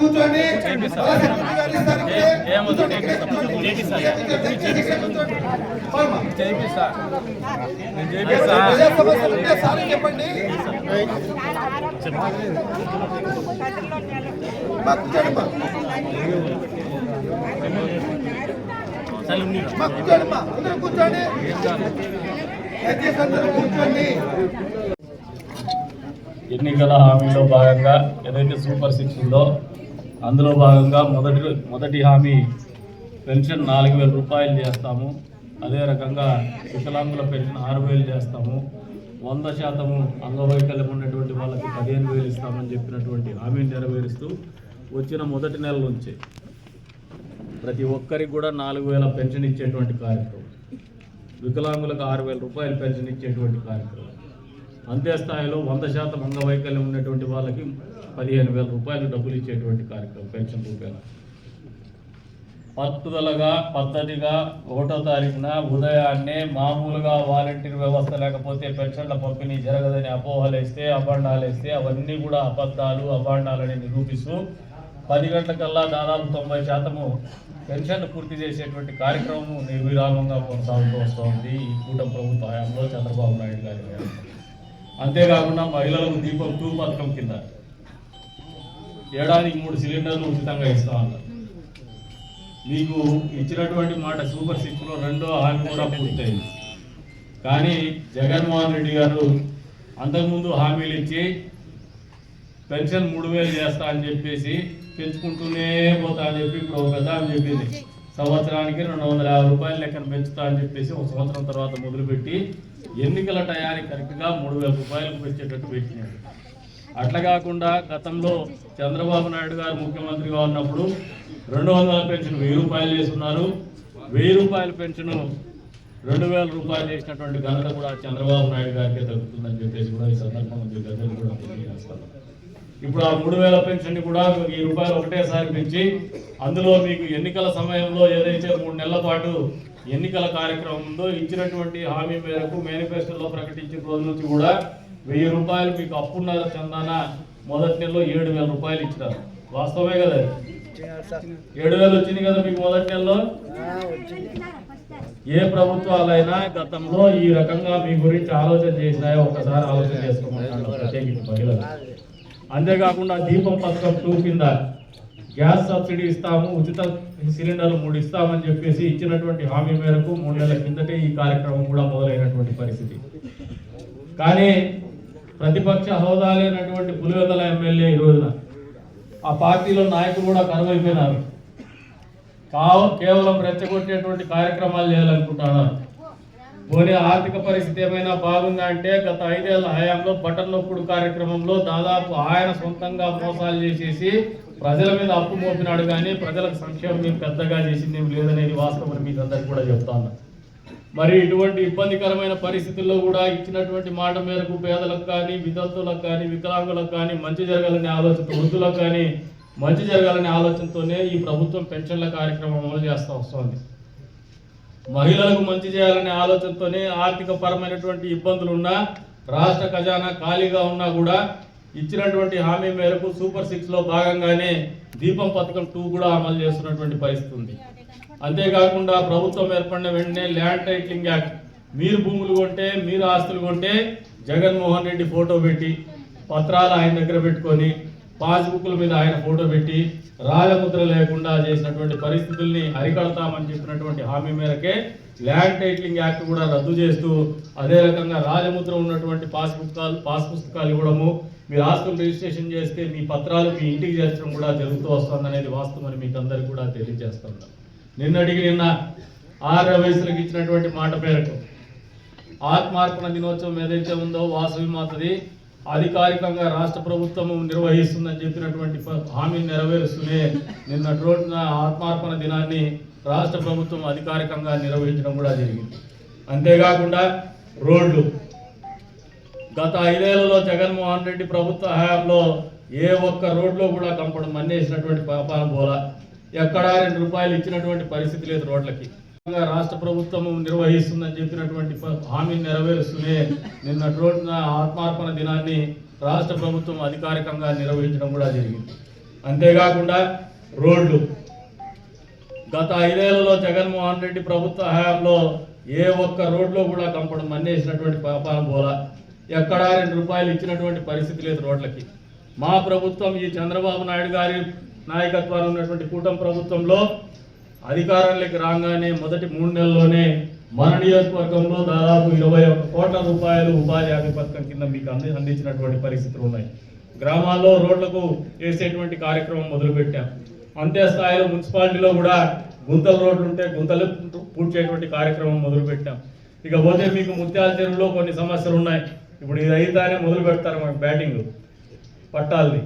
కూర్చోండి చెప్పండి కూర్చోండి కూర్చోండి. ఎన్నికల హామీలో భాగంగా ఏదైతే సూపర్ సిక్స్ ఉందో అందులో భాగంగా మొదటి మొదటి హామీ పెన్షన్ నాలుగు వేల రూపాయలు చేస్తాము. అదే రకంగా వికలాంగుల పెన్షన్ ఆరు వేలు చేస్తాము. వంద శాతము అంగవైకల్యం ఉన్నటువంటి వాళ్ళకి పదిహేను వేలు ఇస్తామని చెప్పినటువంటి హామీని నెరవేరుస్తూ వచ్చిన మొదటి నెల నుంచి ప్రతి ఒక్కరికి కూడా నాలుగు వేల పెన్షన్ ఇచ్చేటువంటి కార్యక్రమం. వికలాంగులకు ఆరు వేల రూపాయలు పెన్షన్ ఇచ్చేటువంటి కార్యక్రమం. అంతే స్థాయిలో వంద శాతం అంగవైకల్యం ఉన్నటువంటి వాళ్ళకి పదిహేను వేల రూపాయలు డబ్బులు ఇచ్చేటువంటి కార్యక్రమం పెన్షన్ రూపాయల పట్టుదలగా పద్ధతిగా ఒకటో తారీఖున ఉదయాన్నే మామూలుగా వాలంటీర్ వ్యవస్థ లేకపోతే పెన్షన్ల పంపిణీ జరగదని అపోహలు వేస్తే అభాండాలు వేస్తే అవన్నీ కూడా అబద్ధాలు అభాండాలని నిరూపిస్తూ పది గంటలకల్లా దాదాపు తొంభై శాతము పెన్షన్ పూర్తి చేసేటువంటి కార్యక్రమం నిర్విరామంగా కొనసాగుతూ వస్తోంది ఈ కూటమి ప్రభుత్వ హయాంలో చంద్రబాబు నాయుడు గారి అంతేకాకుండా మహిళలకు దీపం టూ పథకం కింద. ఏడాదికి మూడు సిలిండర్లు ఉచితంగా ఇస్తా ఉన్నారు మీకు ఇచ్చినటువంటి మాట సూపర్ సిక్స్లో రెండో హామీ కూడా పూర్తయింది. కానీ జగన్మోహన్ రెడ్డి గారు అంతకుముందు హామీలు ఇచ్చి పెన్షన్ మూడు వేలు చేస్తా అని చెప్పేసి పెంచుకుంటూనే పోతా అని చెప్పి ఇప్పుడు ఒక పెద్ద ఆమె చెప్పింది. సంవత్సరానికి రెండు వందల యాభై రూపాయల లెక్కన పెంచుతా అని చెప్పేసి ఒక సంవత్సరం తర్వాత మొదలుపెట్టి ఎన్నికల టయానికి కరెక్ట్గా మూడు వేల రూపాయలకు పెంచేటట్టు పెట్టినాడు. అట్లా కాకుండా గతంలో చంద్రబాబు నాయుడు గారు ముఖ్యమంత్రిగా ఉన్నప్పుడు రెండు వందల పెన్షన్ వెయ్యి రూపాయలు చేస్తున్నారు. వెయ్యి రూపాయల పెన్షన్ రెండు వేల రూపాయలు చేసినటువంటి ఘనత కూడా చంద్రబాబు నాయుడు గారికి దక్కుతుందని చెప్పేసి కూడా ఈ సందర్భంగా కూడా తెలియజేస్తాను ఇప్పుడు ఆ మూడు వేల పెన్షన్ కూడా వెయ్యి రూపాయలు ఒకటేసారి పెంచి అందులో మీకు ఎన్నికల సమయంలో ఏదైతే మూడు నెలల పాటు ఎన్నికల కార్యక్రమం ఉందో ఇచ్చినటువంటి హామీ మేరకు మేనిఫెస్టోలో ప్రకటించిన రోజు నుంచి కూడా వెయ్యి రూపాయలు మీకు అప్పున్నర చందాన మొదటి నెలలో ఏడు వేల రూపాయలు ఇచ్చినారు. వాస్తవమే కదా ఏడు వేలు వచ్చింది కదా మీకు మొదటి నెలలో? ఏ ప్రభుత్వాలైనా గతంలో ఈ రకంగా మీ గురించి ఆలోచన చేసినాయో ఒకసారి ఆలోచన చేసుకోమంటాను ప్రత్యేకించి మహిళలు. అంతేకాకుండా దీపం పథకం టూ కింద గ్యాస్ సబ్సిడీ ఇస్తాము ఉచిత సిలిండర్లు మూడు ఇస్తామని చెప్పేసి ఇచ్చినటువంటి హామీ మేరకు మూడు నెలల కిందటే ఈ కార్యక్రమం కూడా మొదలైనటువంటి పరిస్థితి. కానీ ప్రతిపక్ష హోదా లేనటువంటి పులివెందల ఎమ్మెల్యే ఈ రోజున ఆ పార్టీలో నాయకులు కూడా కరువైపోయినారు. కావ కేవలం రెచ్చగొట్టేటువంటి కార్యక్రమాలు చేయాలనుకుంటున్నారు. పోనీ ఆర్థిక పరిస్థితి ఏమైనా బాగుందా అంటే గత ఐదేళ్ళ హయాంలో బటన్ నొప్పుడు కార్యక్రమంలో దాదాపు ఆయన సొంతంగా మోసాలు చేసేసి ప్రజల మీద అప్పు మోపినాడు కానీ ప్రజలకు సంక్షేమం మీకు పెద్దగా చేసింది ఏం లేదనేది వాస్తవం మీకు అందరికి కూడా చెప్తాను మరి ఇటువంటి ఇబ్బందికరమైన పరిస్థితుల్లో కూడా ఇచ్చినటువంటి మాట మేరకు పేదలకు కానీ వితంతులకు కానీ వికలాంగులకు కానీ మంచి జరగాలనే ఆలోచనతో వృద్ధులకు కానీ మంచి జరగాలనే ఆలోచనతోనే ఈ ప్రభుత్వం పెన్షన్ల కార్యక్రమం అమలు చేస్తూ వస్తుంది. మహిళలకు మంచి చేయాలనే ఆలోచనతోనే ఆర్థిక పరమైనటువంటి ఇబ్బందులు ఉన్నా రాష్ట్ర ఖజానా ఖాళీగా ఉన్నా కూడా ఇచ్చినటువంటి హామీ మేరకు సూపర్ సిక్స్లో భాగంగానే దీపం పథకం టూ కూడా అమలు చేస్తున్నటువంటి పరిస్థితి ఉంది. అంతేకాకుండా ప్రభుత్వం ఏర్పడిన వెంటనే ల్యాండ్ టైటిలింగ్ యాక్ట్. మీరు భూములు కొంటే మీరు ఆస్తులు కొంటే జగన్మోహన్ రెడ్డి ఫోటో పెట్టి పత్రాలు ఆయన దగ్గర పెట్టుకొని పాస్బుక్ల మీద ఆయన ఫోటో పెట్టి రాజముద్ర లేకుండా చేసినటువంటి పరిస్థితుల్ని అరికడతామని చెప్పినటువంటి హామీ మేరకే ల్యాండ్ టైటిలింగ్ యాక్ట్ కూడా రద్దు చేస్తూ అదే రకంగా రాజముద్ర ఉన్నటువంటి పాస్ పుస్తకాలు పాస్ పుస్తకాలు ఇవ్వడము మీరు ఆస్తులు రిజిస్ట్రేషన్ చేస్తే మీ పత్రాలు మీ ఇంటికి చేర్చడం కూడా జరుగుతూ వస్తుందనేది వాస్తవం మీకు అందరికీ కూడా తెలియజేస్తున్నాను. నిన్నటికి నిన్న ఆర్య వయసులకు ఇచ్చినటువంటి మాట మేరకు ఆత్మార్పణ దినోత్సవం ఏదైతే ఉందో వాసవి మాతది అధికారికంగా రాష్ట్ర ప్రభుత్వం నిర్వహిస్తుందని చెప్పినటువంటి ప- హామీని నెరవేరుస్తూనే నిన్న రోజున ఆత్మార్పణ దినాన్ని రాష్ట్ర ప్రభుత్వం అధికారికంగా నిర్వహించడం కూడా జరిగింది. అంతేకాకుండా రోడ్లు. గత ఐదేళ్ళలో జగన్మోహన్ రెడ్డి ప్రభుత్వ హయాంలో ఏ ఒక్క రోడ్లో కూడా కంపడం మన్నేసినటువంటి పాపాన పోలా ఎక్కడా రెండు రూపాయలు ఇచ్చినటువంటి పరిస్థితి లేదు రోడ్లకి. రాష్ట్ర ప్రభుత్వం నిర్వహిస్తుందని చెప్పినటువంటి హామీని నెరవేరుస్తూనే నిన్న రోజున ఆత్మార్పణ దినాన్ని రాష్ట్ర ప్రభుత్వం అధికారికంగా నిర్వహించడం కూడా జరిగింది. అంతేకాకుండా రోడ్లు. గత ఐదేళ్ళలో జగన్మోహన్ రెడ్డి ప్రభుత్వ హయాంలో ఏ ఒక్క రోడ్లో కూడా కంపడం మన్నేసినటువంటి పాపాన పోలా ఎక్కడా రెండు రూపాయలు ఇచ్చినటువంటి పరిస్థితి లేదు రోడ్లకి. మా ప్రభుత్వం ఈ చంద్రబాబు నాయుడు గారి నాయకత్వాన్ని ఉన్నటువంటి కూటమి ప్రభుత్వంలో అధికారంలోకి రాగానే మొదటి మూడు నెలల్లోనే మన నియోజకవర్గంలో దాదాపు ఇరవై ఒక కోట్ల రూపాయలు ఉపాధి హామీ పథకం కింద మీకు అంది అందించినటువంటి పరిస్థితులు ఉన్నాయి. గ్రామాల్లో రోడ్లకు వేసేటువంటి కార్యక్రమం మొదలుపెట్టాం. అంతే స్థాయిలో మున్సిపాలిటీలో కూడా గుంతల రోడ్లు ఉంటే గుంతలు పూడ్చేటువంటి కార్యక్రమం మొదలుపెట్టాం. ఇక పోతే మీకు ముత్యాల చెరువులో కొన్ని సమస్యలు ఉన్నాయి ఇప్పుడు ఇది అయితేనే మొదలు పెడతారు మాకు బ్యాటింగ్ పట్టాలని.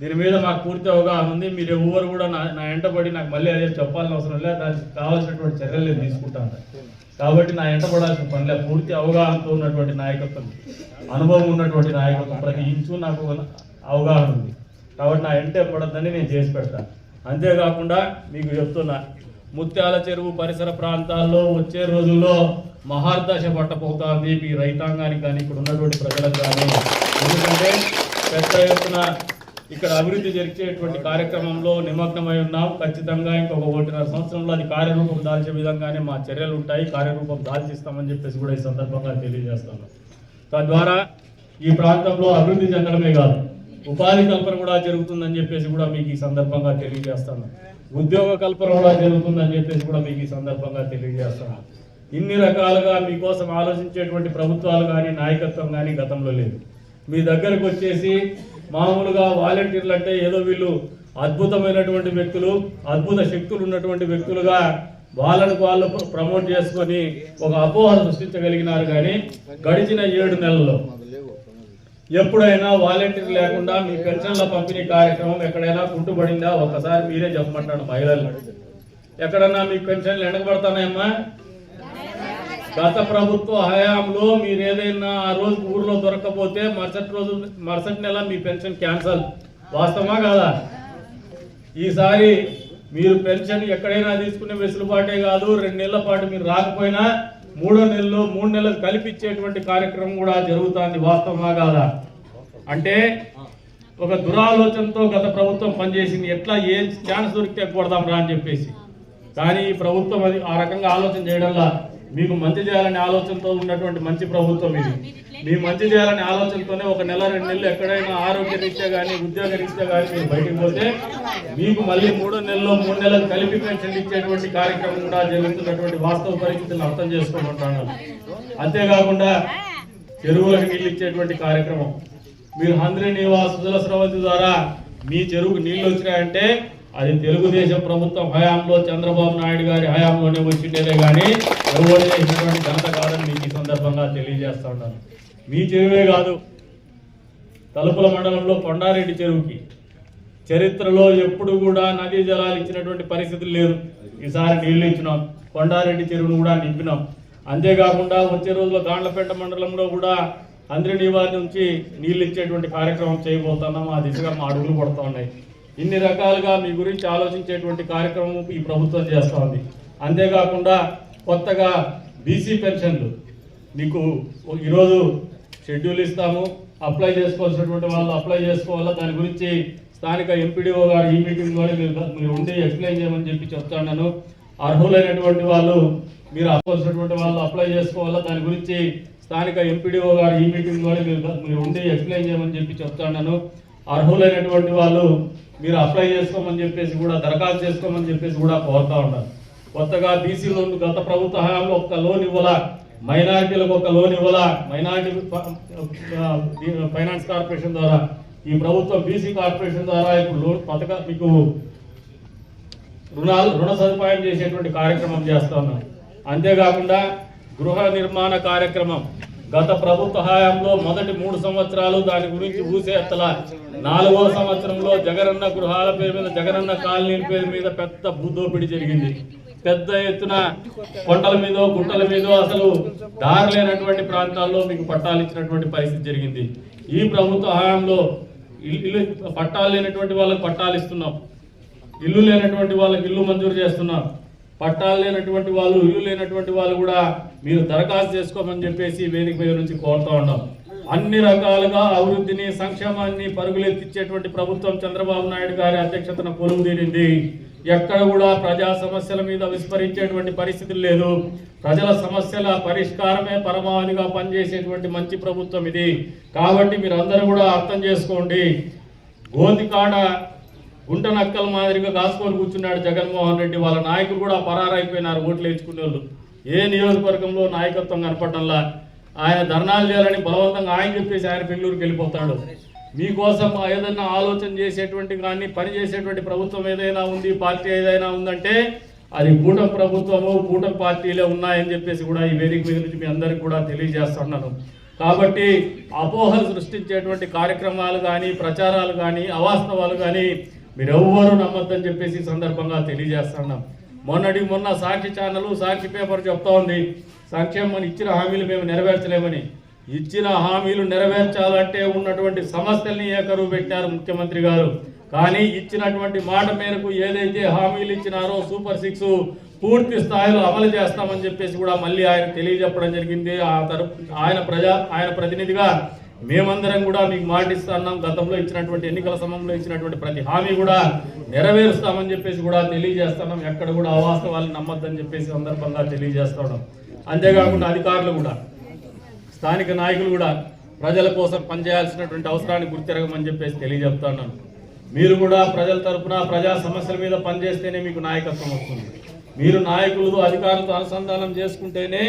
దీని మీద మాకు పూర్తి అవగాహన ఉంది. మీరు ఎవరు కూడా నా నా ఎంటబడి నాకు మళ్ళీ అదే చెప్పాల్సిన అవసరం లేదు. దానికి కావాల్సినటువంటి చర్యలు నేను తీసుకుంటాను కాబట్టి నా ఎంటబడాల్సిన పని లేదు. పూర్తి అవగాహనతో ఉన్నటువంటి నాయకత్వం అనుభవం ఉన్నటువంటి నాయకత్వం ప్రతి ఇంచు నాకు అవగాహన ఉంది. కాబట్టి నా ఎంట పడద్దని నేను చేసి పెడతాను అంతేకాకుండా మీకు చెప్తున్నా ముత్యాల చెరువు పరిసర ప్రాంతాల్లో వచ్చే రోజుల్లో మహార్దశ పట్టపోతుంది. మీ రైతాంగానికి కానీ ఇక్కడ ఉన్నటువంటి ప్రజలకు కానీ. ఎందుకంటే పెద్ద ఎత్తున ఇక్కడ అభివృద్ధి జరిగేటువంటి కార్యక్రమంలో నిమగ్నమై ఉన్నాం. ఖచ్చితంగా ఇంకొక ఒకటిన్నర సంవత్సరంలో అది కార్యరూపం దాల్చే విధంగానే మా చర్యలు ఉంటాయి. కార్యరూపం దాల్చిస్తామని చెప్పేసి కూడా ఈ సందర్భంగా తెలియజేస్తాను. తద్వారా ఈ ప్రాంతంలో అభివృద్ధి చెందడమే కాదు ఉపాధి కల్పన కూడా జరుగుతుందని చెప్పేసి కూడా మీకు ఈ సందర్భంగా తెలియజేస్తాను. ఉద్యోగ కల్పన కూడా జరుగుతుందని చెప్పేసి కూడా మీకు ఈ సందర్భంగా తెలియజేస్తాను. ఇన్ని రకాలుగా మీకోసం ఆలోచించేటువంటి ప్రభుత్వాలు కానీ నాయకత్వం కానీ గతంలో లేదు. మీ దగ్గరకు వచ్చేసి మామూలుగా వాలంటీర్లు అంటే ఏదో వీళ్ళు అద్భుతమైనటువంటి వ్యక్తులు అద్భుత శక్తులు ఉన్నటువంటి వ్యక్తులుగా వాళ్ళను వాళ్ళు ప్రమోట్ చేసుకొని ఒక అపోహ సృష్టించగలిగినారు కానీ గడిచిన ఏడు నెలల్లో ఎప్పుడైనా వాలంటీర్ లేకుండా మీ పెన్షన్ల పంపిణీ కార్యక్రమం ఎక్కడైనా కుంటుపడిందా? ఒక్కసారి మీరే చెప్పమంటాను మహిళలు ఎక్కడన్నా మీ పెన్షన్లు వెనకబడతానమ్మా గత ప్రభుత్వ హయాంలో మీరు ఏదైనా ఆ రోజు ఊర్లో దొరకకపోతే మరుసటి రోజు మరుసటి నెల మీ పెన్షన్ క్యాన్సల్. వాస్తవమా కాదా? ఈసారి మీరు పెన్షన్ ఎక్కడైనా తీసుకునే వెసులుబాటే కాదు. రెండు నెలల పాటు మీరు రాకపోయినా మూడో నెలలో మూడు నెలలు కల్పించేటువంటి కార్యక్రమం కూడా జరుగుతుంది. వాస్తవమా కాదా? అంటే ఒక దురాలోచనతో గత ప్రభుత్వం పనిచేసింది. ఎట్లా? ఏ ఛాన్స్ దొరికితే కొడదాం రా అని చెప్పేసి. కానీ ఈ ప్రభుత్వం అది ఆ రకంగా ఆలోచన చేయడంలా మీకు మంచి చేయాలనే ఆలోచనతో ఉన్నటువంటి మంచి ప్రభుత్వం ఇది. మీ మంచి చేయాలనే ఆలోచనతోనే ఒక నెల రెండు నెలలు ఎక్కడైనా ఆరోగ్య రీత్యా కానీ ఉద్యోగ రీత్యా కానీ మీరు బయటకు పోతే మీకు మళ్ళీ మూడో నెలలో మూడు నెలలు కలిపి పెన్షన్ ఇచ్చేటువంటి కార్యక్రమం కూడా జరుగుతున్నటువంటి వాస్తవ పరిస్థితులను అర్థం చేసుకోమంటున్నాను అంతేకాకుండా చెరువులకు నీళ్ళు ఇచ్చేటువంటి కార్యక్రమం. మీరు హంద్రి నివాసుల సుజల స్రవంతి ద్వారా మీ చెరువుకు నీళ్ళు వచ్చినాయంటే అది తెలుగుదేశం ప్రభుత్వం హయాంలో చంద్రబాబు నాయుడు గారి హయాంలోనే వచ్చిండేదే కానీ ఎవరు చేసినటువంటి ఘనత కాదని మీకు ఈ సందర్భంగా తెలియజేస్తా ఉన్నాను. మీ చెరువే కాదు తలుపుల మండలంలో కొండారెడ్డి చెరువుకి. చరిత్రలో ఎప్పుడు కూడా నదీ జలాలు ఇచ్చినటువంటి పరిస్థితులు లేదు. ఈసారి నీళ్ళు ఇచ్చినాం కొండారెడ్డి చెరువును కూడా నింపినాం. అంతేకాకుండా వచ్చే రోజుల్లో గాండ్లపేట మండలంలో కూడా అందరి వారి నుంచి నీళ్ళు ఇచ్చేటువంటి కార్యక్రమం చేయబోతున్నాం. ఆ దిశగా మా అడుగులు పడుతూ ఉన్నాయి. ఇన్ని రకాలుగా మీ గురించి ఆలోచించేటువంటి కార్యక్రమం ఈ ప్రభుత్వం చేస్తూ ఉంది అంతేకాకుండా కొత్తగా బీసీ పెన్షన్లు. మీకు ఈరోజు షెడ్యూల్ ఇస్తాము. అప్లై చేసుకోవాల్సినటువంటి వాళ్ళు అప్లై చేసుకోవాలా? దాని గురించి స్థానిక ఎంపీడీఓ గారు ఈ మీటింగ్ ద్వారా మీరు ఉండి ఎక్స్ప్లెయిన్ చేయమని చెప్పి చెప్తాను అర్హులైనటువంటి వాళ్ళు మీరు అవ్వాల్సినటువంటి వాళ్ళు అప్లై చేసుకోవాలా? దాని గురించి స్థానిక ఎంపీడీఓ గారు ఈ మీటింగ్ ద్వారా మీరు ఉండి ఎక్స్ప్లెయిన్ చేయమని చెప్పి చెప్తాను అర్హులైనటువంటి వాళ్ళు మీరు అప్లై చేసుకోమని చెప్పేసి కూడా దరఖాస్తు చేసుకోమని చెప్పేసి కూడా కోరుతా ఉన్నారు. కొత్తగా బీసీ లోన్ గత ప్రభుత్వ హయాంలో ఒక్క లోన్ ఇవ్వాలా? మైనారిటీలకు ఒక లోన్ ఇవ్వాలా? మైనారిటీ ఫైనాన్స్ కార్పొరేషన్ ద్వారా ఈ ప్రభుత్వం బీసీ కార్పొరేషన్ ద్వారా ఇప్పుడు లోన్ పథక మీకు రుణాలు రుణ సదుపాయం చేసేటువంటి కార్యక్రమం చేస్తా ఉన్నాం అంతేకాకుండా గృహ నిర్మాణ కార్యక్రమం గత ప్రభుత్వ హయాంలో మొదటి మూడు సంవత్సరాలు దాని గురించి ఊసేత్తల నాలుగో సంవత్సరంలో జగనన్న గృహాల పేరు మీద జగనన్న కాలనీల పేరు మీద పెద్ద భూదోపిడి జరిగింది. పెద్ద ఎత్తున కొండల మీద గుట్టల మీద అసలు దారి లేనటువంటి ప్రాంతాల్లో మీకు పట్టాలు ఇచ్చినటువంటి పరిస్థితి జరిగింది. ఈ ప్రభుత్వ హయాంలో ఇల్లు- పట్టాలు లేనటువంటి వాళ్ళకి పట్టాలు ఇస్తున్నాం. ఇల్లు లేనటువంటి వాళ్ళకి ఇల్లు మంజూరు చేస్తున్నాం. పట్టాలు లేనటువంటి వాళ్ళు ఇల్లు లేనటువంటి వాళ్ళు కూడా మీరు దరఖాస్తు చేసుకోమని చెప్పేసి వేదిక మీద నుంచి కోరుతా ఉన్నాం. అన్ని రకాలుగా అభివృద్ధిని సంక్షేమాన్ని పరుగులెత్తిచ్చేటువంటి ప్రభుత్వం చంద్రబాబు నాయుడు గారి అధ్యక్షతన కొలువు తీరింది. ఎక్కడ కూడా ప్రజా సమస్యల మీద విస్మరించేటువంటి పరిస్థితి లేదు. ప్రజల సమస్యల పరిష్కారమే పరమావధిగా పనిచేసేటువంటి మంచి ప్రభుత్వం ఇది. కాబట్టి మీరు కూడా అర్థం చేసుకోండి. గోతికాడ గుంట నక్కల మాదిరిగా కాసుకొని కూర్చున్నాడు జగన్మోహన్ రెడ్డి. వాళ్ళ నాయకులు కూడా పరారైపోయినారు ఓట్లు వేసుకునే వాళ్ళు ఏ నియోజకవర్గంలో నాయకత్వం కనపడటంలా ఆయన ధర్నాలు చేయాలని బలవంతంగా ఆయన చెప్పేసి ఆయన బెంగళూరుకి వెళ్ళిపోతాడు. మీకోసం ఏదైనా ఆలోచన చేసేటువంటి కానీ పని చేసేటువంటి ప్రభుత్వం ఏదైనా ఉంది పార్టీ ఏదైనా ఉందంటే అది కూటమి ప్రభుత్వము కూటమి పార్టీలే ఉన్నాయని చెప్పేసి కూడా ఈ వేదిక మీద నుంచి మీ అందరికి కూడా తెలియజేస్తున్నాను. కాబట్టి అపోహలు సృష్టించేటువంటి కార్యక్రమాలు కానీ ప్రచారాలు కానీ అవాస్తవాలు కానీ మీరెవ్వరూ నమ్మొద్దని చెప్పేసి సందర్భంగా తెలియజేస్తున్నాం మొన్నటి మొన్న సాక్షి ఛానల్ సాక్షి పేపర్ చెప్తా ఉంది. సంక్షేమం ఇచ్చిన హామీలు మేము నెరవేర్చలేమని. ఇచ్చిన హామీలు నెరవేర్చాలంటే ఉన్నటువంటి సమస్యల్ని ఏకరువు పెట్టారు ముఖ్యమంత్రి గారు. కానీ ఇచ్చినటువంటి మాట మేరకు ఏదైతే హామీలు ఇచ్చినారో సూపర్ సిక్స్ పూర్తి స్థాయిలో అమలు చేస్తామని చెప్పేసి కూడా మళ్ళీ ఆయన తెలియజెప్పడం జరిగింది. ఆ తరపు ఆయన ప్రజా ఆయన ప్రతినిధిగా మేమందరం కూడా మీకు మాటిస్తున్నాం గతంలో ఇచ్చినటువంటి ఎన్నికల సమయంలో ఇచ్చినటువంటి ప్రతి హామీ కూడా నెరవేరుస్తామని చెప్పేసి కూడా తెలియజేస్తున్నాం. ఎక్కడ కూడా అవాస్తవాలను నమ్మొద్దని చెప్పేసి సందర్భంగా తెలియజేస్తున్నాం అంతేకాకుండా అధికారులు కూడా స్థానిక నాయకులు కూడా ప్రజల కోసం పనిచేయాల్సినటువంటి అవసరాన్ని గుర్తిరగమని చెప్పేసి తెలియజెప్తున్నాను మీరు కూడా ప్రజల తరపున ప్రజా సమస్యల మీద పనిచేస్తేనే మీకు నాయకత్వం వస్తుంది. మీరు నాయకులు అధికారులతో అనుసంధానం చేసుకుంటేనే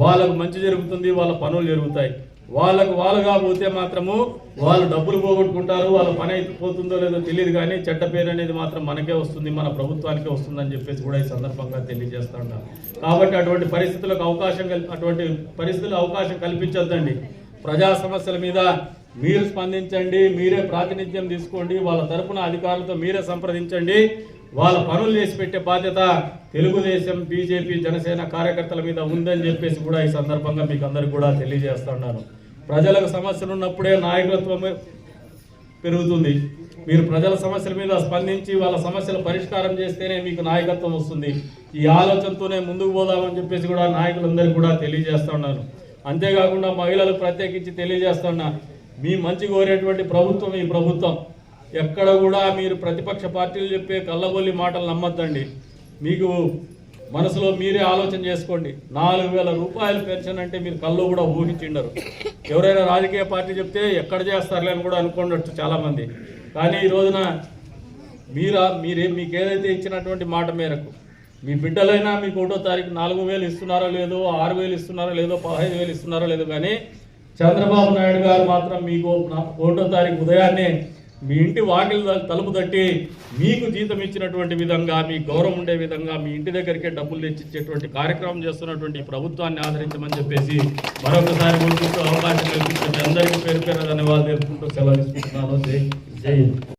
వాళ్ళకు మంచి జరుగుతుంది వాళ్ళ పనులు జరుగుతాయి. వాళ్ళకు వాళ్ళుగా పోతే మాత్రము వాళ్ళు డబ్బులు పోగొట్టుకుంటారు వాళ్ళ పని అయిపోతుందో లేదో తెలియదు కానీ చెడ్డ పేరు అనేది మాత్రం మనకే వస్తుంది మన ప్రభుత్వానికే వస్తుందని చెప్పేసి కూడా ఈ సందర్భంగా తెలియజేస్తా ఉంటాం కాబట్టి అటువంటి పరిస్థితులకు అవకాశం అటువంటి పరిస్థితులు అవకాశం కల్పించొద్దండి. ప్రజా సమస్యల మీద మీరు స్పందించండి మీరే ప్రాతినిధ్యం తీసుకోండి వాళ్ళ తరపున అధికారులతో మీరే సంప్రదించండి. వాళ్ళ పనులు చేసి పెట్టే బాధ్యత తెలుగుదేశం బీజేపీ జనసేన కార్యకర్తల మీద ఉందని చెప్పేసి కూడా ఈ సందర్భంగా మీకు అందరికి కూడా తెలియజేస్తున్నాను ప్రజలకు సమస్యలు ఉన్నప్పుడే నాయకత్వం పెరుగుతుంది. మీరు ప్రజల సమస్యల మీద స్పందించి వాళ్ళ సమస్యల పరిష్కారం చేస్తేనే మీకు నాయకత్వం వస్తుంది. ఈ ఆలోచనతోనే ముందుకు పోదామని చెప్పేసి కూడా నాయకులందరికీ కూడా తెలియజేస్తున్నాను అంతేకాకుండా మహిళలకు ప్రత్యేకించి తెలియజేస్తున్నా మీ మంచి కోరేటువంటి ప్రభుత్వం ఈ ప్రభుత్వం. ఎక్కడ కూడా మీరు ప్రతిపక్ష పార్టీలు చెప్పే కళ్ళబొల్లి మాటలు నమ్మద్దండి. మీకు మనసులో మీరే ఆలోచన చేసుకోండి. నాలుగు వేల రూపాయల పెన్షన్ అంటే మీరు కళ్ళు కూడా ఊహించిండరు ఎవరైనా రాజకీయ పార్టీ చెప్తే ఎక్కడ చేస్తారులే అని కూడా అనుకోండొచ్చు చాలామంది. కానీ ఈ రోజున మీరా మీరే మీకు ఏదైతే ఇచ్చినటువంటి మాట మేరకు మీ బిడ్డలైనా మీకు ఒకటో తారీఖు నాలుగు వేలు ఇస్తున్నారో లేదో ఆరు వేలు ఇస్తున్నారో లేదో పదహైదు వేలు ఇస్తున్నారో లేదో కానీ చంద్రబాబు నాయుడు గారు మాత్రం మీకు ఒకటో తారీఖు ఉదయాన్నే మీ ఇంటి వాకిలి తలుపు తట్టి మీకు జీతం ఇచ్చినటువంటి విధంగా మీ గౌరవం ఉండే విధంగా మీ ఇంటి దగ్గరికే డబ్బులు తెచ్చిచ్చేటువంటి కార్యక్రమం చేస్తున్నటువంటి ప్రభుత్వాన్ని ఆదరించమని చెప్పేసి మరొకసారి గుర్తిస్తూ అవకాశం కల్పించిన అందరికీ పేరు పేరు ధన్యవాదాలు తెలుసుకుంటూ సెలవు తీసుకుంటున్నాను. జై జై